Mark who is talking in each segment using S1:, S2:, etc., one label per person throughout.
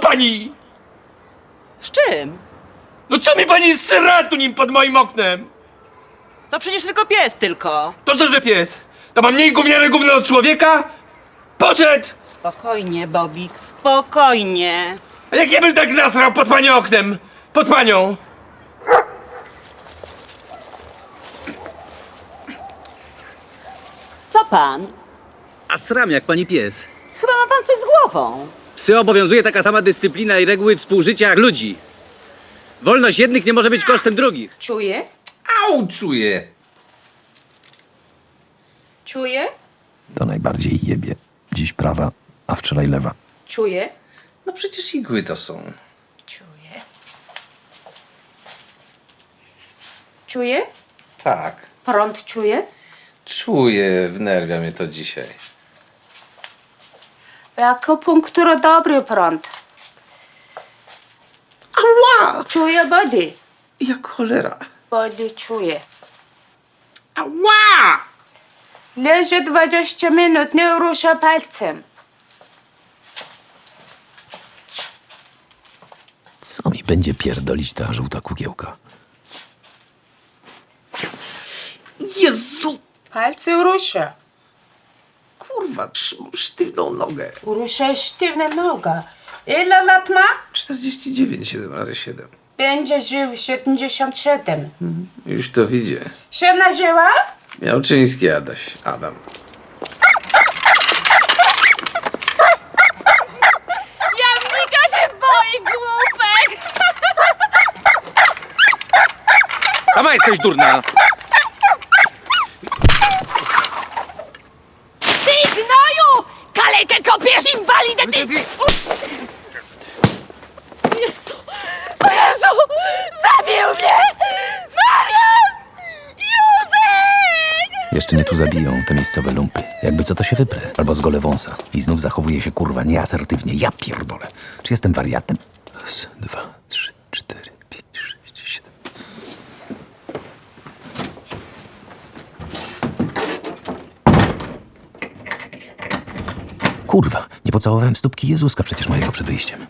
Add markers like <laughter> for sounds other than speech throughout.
S1: pani!
S2: Z czym?
S1: No co mi pani sra tu nim pod moim oknem?
S2: To przecież tylko pies tylko.
S1: To co, że pies? To ma mniej gówniane gówno od człowieka? Poszedł!
S2: Spokojnie, Bobik, spokojnie.
S1: A jak ja bym tak nasrał pod pani oknem? Pod panią?
S2: Co pan?
S3: A sram jak pani pies.
S2: Chyba ma pan coś z głową.
S3: Psy obowiązuje taka sama dyscyplina i reguły współżycia jak ludzi. Wolność jednych nie może być kosztem drugich.
S4: Czuję?
S1: Au, czuję!
S4: Czuję?
S5: To najbardziej jebie. Dziś prawa, a wczoraj lewa.
S4: Czuję?
S1: No przecież igły to są.
S4: Czuję. Czuję?
S1: Tak.
S4: Prąd czuję?
S1: Czuję, wnerwia mnie to dzisiaj.
S4: Akupunktura dobry prąd.
S1: Ała!
S4: Czuję boli.
S1: Jak cholera.
S4: Boli czuję.
S1: Ała!
S4: Leży 20 minut, nie rusza palcem.
S5: Co mi będzie pierdolić ta żółta kukiełka?
S1: Jezu!
S4: Palce rusza.
S1: Kurwa, trzymam sztywną nogę.
S4: Rusza sztywna noga. Ile lat ma?
S1: 49, 7 razy 7.
S4: Będzie żył 77.
S1: Już to widzę.
S4: Się nażyła?
S1: Miałczyński Adaś. Adam.
S6: Jamnika się boi, głupek!
S3: Sama jesteś durna.
S6: Ty! Jezu! O Jezu! Zabił mnie! Marian! Józek!
S5: Jeszcze nie tu zabiją te miejscowe lumpy. Jakby co to się wyprę. Albo z gole wąsa. I znów zachowuje się kurwa nieasertywnie. Ja pierdolę. Czy jestem wariatem? Raz, dwa, pocałowałem stópki Jezuska przecież mojego przed wyjściem.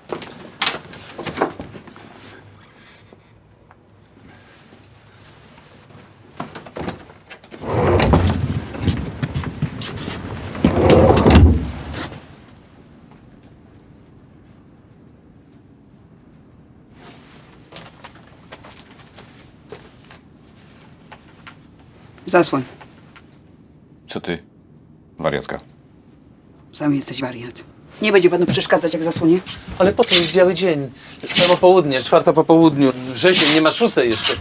S7: Zasłoń.
S8: Co ty? Wariatka.
S7: Sam jesteś wariat. Nie będzie panu przeszkadzać, jak zasłonie.
S9: Ale po co jest biały dzień? Samo południe, czwarta po południu. Wrzesień, nie ma szóstej jeszcze.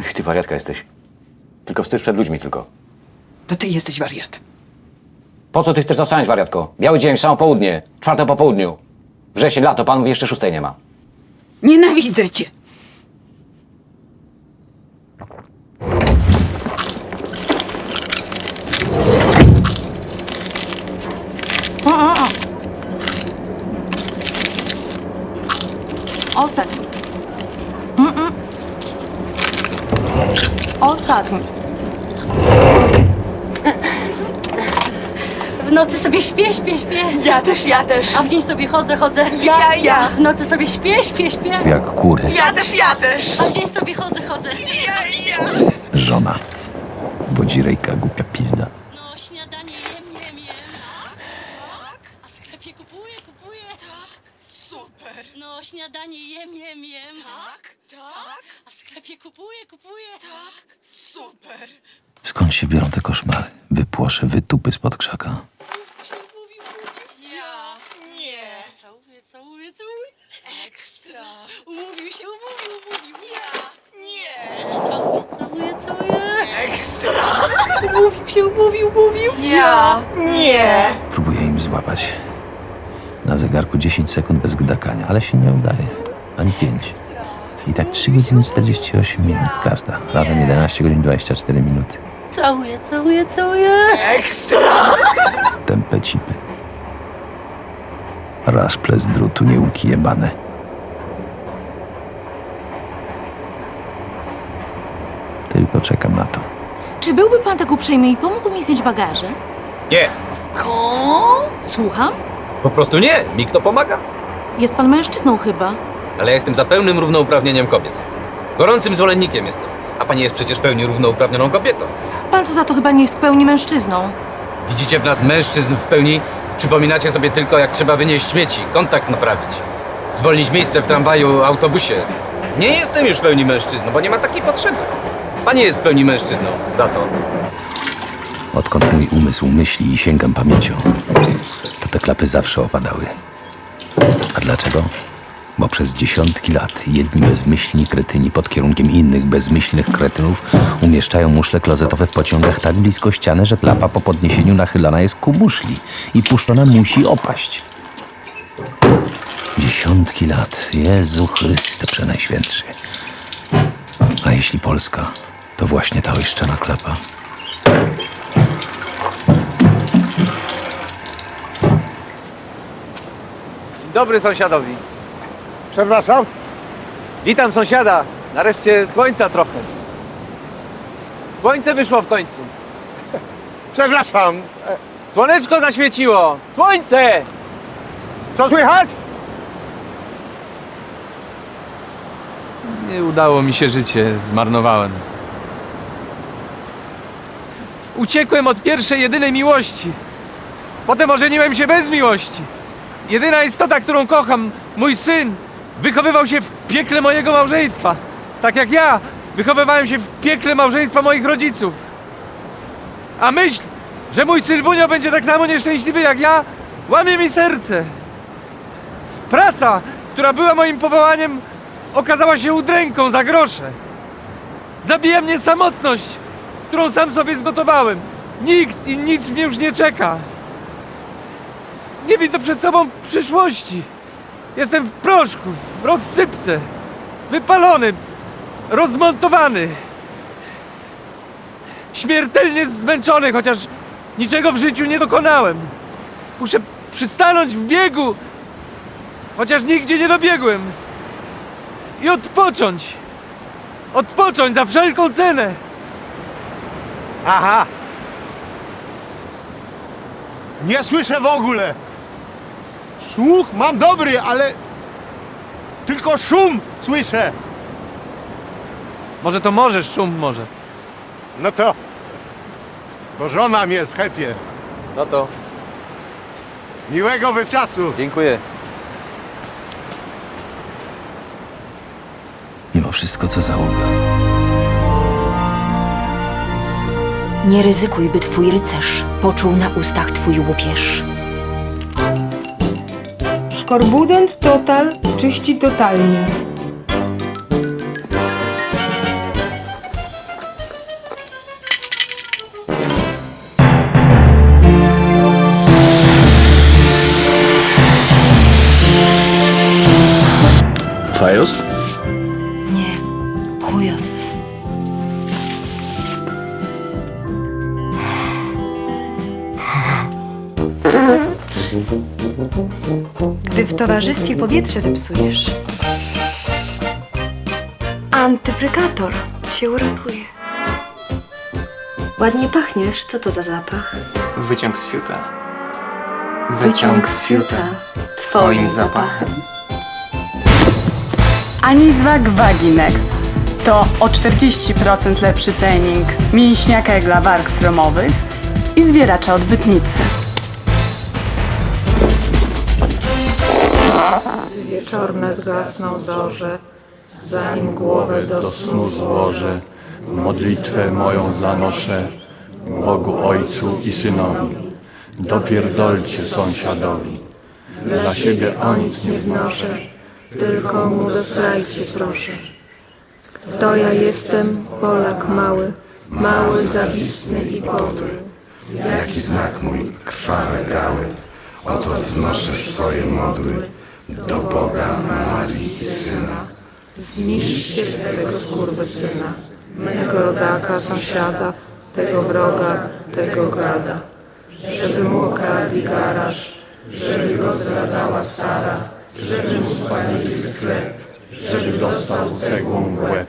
S8: Ech, Ty wariatka jesteś. Tylko wstyd przed ludźmi tylko.
S7: To ty jesteś wariat.
S8: Po co ty chcesz zasłaniać, wariatko? Biały dzień, samo południe, czwarte po południu. Wrzesień, lato, panów jeszcze szóstej nie ma.
S7: Nienawidzę cię.
S6: Ostatni. Mm-mm. Ostatni. W nocy sobie śpię, śpię, śpię.
S2: Ja też, ja też.
S6: A w dzień sobie chodzę, chodzę.
S2: Ja, ja.
S6: W nocy sobie śpię, śpię, śpię.
S5: Jak kury.
S2: Ja też, ja też.
S6: A w dzień sobie chodzę, chodzę.
S2: Ja, ja.
S5: Żona. Wodzirejka, głupia pizda.
S6: No, śniadanie jem, jem, jem. Tak, tak. A w sklepie kupuję, kupuję. Tak.
S2: Super.
S5: Skąd się biorą te koszmary? Wypłosze, wytupy spod krzaka.
S6: Mówił się, mówił, mówił.
S2: Ja. Nie.
S6: Całuję, całuję, całuję.
S2: Ekstra.
S6: Umówił się, umówił, umówił.
S2: Ja. Nie.
S6: Całuję, całuję, całuję.
S2: Ekstra.
S6: Umówił się, umówił, umówił.
S2: Ja. Nie.
S5: Próbuję im złapać. Na zegarku 10 sekund bez gdakania, ale się nie udaje. Ani 5. I tak 3 godziny 48 minut każda. Razem 11 godzin 24 minuty.
S6: Całuję, całuję, całuję.
S2: Ekstra.
S5: Tępe cipy. Raszple z drutu, nieuki jebane. Tylko czekam na to.
S10: Czy byłby pan tak uprzejmy i pomógł mi zdjąć bagaże?
S3: Nie.
S10: Słucham? Po prostu nie. Mi kto pomaga?
S6: Jest pan mężczyzną chyba.
S10: Ale ja jestem za pełnym równouprawnieniem kobiet. Gorącym zwolennikiem jestem. A pani jest przecież pełni równouprawnioną kobietą.
S6: Pan to za to chyba nie jest w pełni mężczyzną.
S10: Widzicie w nas mężczyzn w pełni? Przypominacie sobie tylko, jak trzeba wynieść śmieci, kontakt naprawić, zwolnić miejsce w tramwaju, autobusie. Nie jestem już w pełni mężczyzną, bo nie ma takiej potrzeby. Pani jest w pełni mężczyzną, za to.
S5: Odkąd mój umysł myśli i sięgam pamięcią, te klapy zawsze opadały. A dlaczego? Bo przez dziesiątki lat jedni bezmyślni kretyni pod kierunkiem innych bezmyślnych kretynów umieszczają muszle klozetowe w pociągach tak blisko ściany, że klapa po podniesieniu nachylana jest ku muszli i puszczona musi opaść. Dziesiątki lat. Jezu Chryste Przenajświętszy. A jeśli Polska, to właśnie ta oiszczana klapa.
S9: Dobry sąsiadowi.
S11: Przepraszam?
S9: Witam sąsiada. Nareszcie słońca trochę. Słońce wyszło w końcu.
S11: Przepraszam.
S9: Słoneczko zaświeciło. Słońce!
S11: Co słychać?
S9: Nie udało mi się życie, zmarnowałem. Uciekłem od pierwszej, jedynej miłości. Potem ożeniłem się bez miłości. Jedyna istota, którą kocham, mój syn, wychowywał się w piekle mojego małżeństwa. Tak jak ja wychowywałem się w piekle małżeństwa moich rodziców. A myśl, że mój Sylwunio będzie tak samo nieszczęśliwy jak ja, łamie mi serce. Praca, która była moim powołaniem, okazała się udręką za grosze. Zabija mnie samotność, którą sam sobie zgotowałem. Nikt i nic mnie już nie czeka. Nie widzę przed sobą przyszłości. Jestem w proszku, w rozsypce. Wypalony, rozmontowany. Śmiertelnie zmęczony, chociaż niczego w życiu nie dokonałem. Muszę przystanąć w biegu, chociaż nigdzie nie dobiegłem. I odpocząć. Odpocząć za wszelką cenę.
S11: Aha. Nie słyszę w ogóle. Słuch mam dobry, ale tylko szum słyszę.
S9: Może to możesz, szum może.
S11: No to, bo żona mnie schepie.
S9: No to
S11: Miłego wywczasu.
S9: dziękuję.
S5: Mimo wszystko, co załoga.
S12: Nie ryzykuj, by twój rycerz poczuł na ustach twój łupież.
S4: Szkorbudent total czyści totalnie.
S5: Fajos?
S12: Nie, chujos. <laughs> Gdy w towarzystwie powietrze zepsujesz, antyprykator cię uratuje. Ładnie pachniesz, co to za zapach?
S2: Wyciąg z fiuta.
S12: Wyciąg z fiuta, twoim zapachem.
S4: Aniswag Vaginex to o 40% lepszy trening mięśnia kegla warg stromowych i zwieracza odbytnicy.
S7: Wieczorne zgasną zorze, zanim głowę do snu
S11: złożę, modlitwę moją zanoszę Bogu Ojcu i Synowi. Dopierdolcie sąsiadowi. Dla siebie o nic nie wnoszę,
S7: tylko mu dosrajcie proszę. To ja jestem Polak mały, mały, zawistny i podły.
S11: Jaki znak mój krwawe gały, oto znoszę swoje modły do Boga, Marii i Syna.
S7: Zniszczcie tego skurwysyna, mego rodaka, sąsiada, tego wroga, tego gada. Żeby mu okradli garaż, żeby go zdradzała Sara, żeby mu spalili sklep,
S11: żeby dostał cegłą w łeb,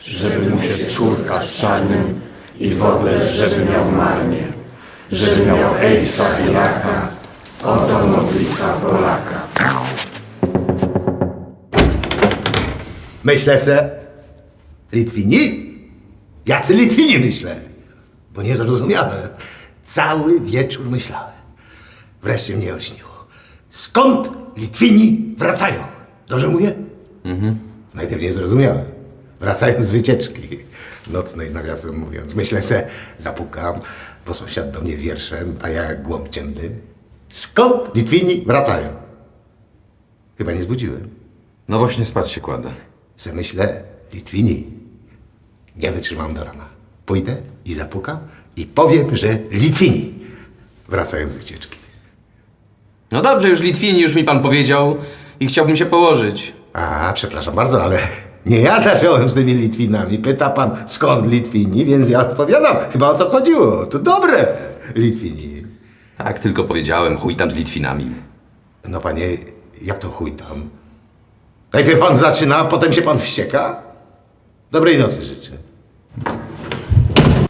S11: żeby mu się córka z czarnym i w ogóle żeby miał marnie, żeby miał Ejsa i Laka,
S7: Oto modlitwa Polaka.
S13: Myślę se, Litwini? Jacy Litwini myślę? Bo nie zrozumiałem. Cały wieczór myślałem. Wreszcie mnie olśniło. Skąd Litwini wracają? Dobrze mówię? Mhm. Najpierw nie zrozumiałem. Wracają z wycieczki nocnej, nawiasem mówiąc. Myślę se, zapukam, bo sąsiad do mnie wierszem, a ja jak głąb ciemny. Skąd Litwini wracają? Chyba nie zbudziłem.
S10: No właśnie spać się kładę.
S13: Se myślę, Litwini, nie wytrzymam do rana. Pójdę i zapukam i powiem, że Litwini wracają z wycieczki.
S10: No dobrze, już Litwini, już mi pan powiedział i chciałbym się położyć.
S13: A, przepraszam bardzo, ale nie ja zacząłem z tymi Litwinami. Pyta pan, skąd Litwini, więc ja odpowiadam. Chyba o to chodziło. To dobre Litwini.
S10: Tak, tylko powiedziałem, chuj tam z Litwinami.
S13: No panie, jak to chuj tam? Najpierw pan zaczyna, a potem się pan wścieka? Dobrej nocy życzę.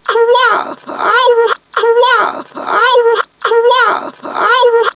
S2: Ała! Ała! Ała! Ała! Ała!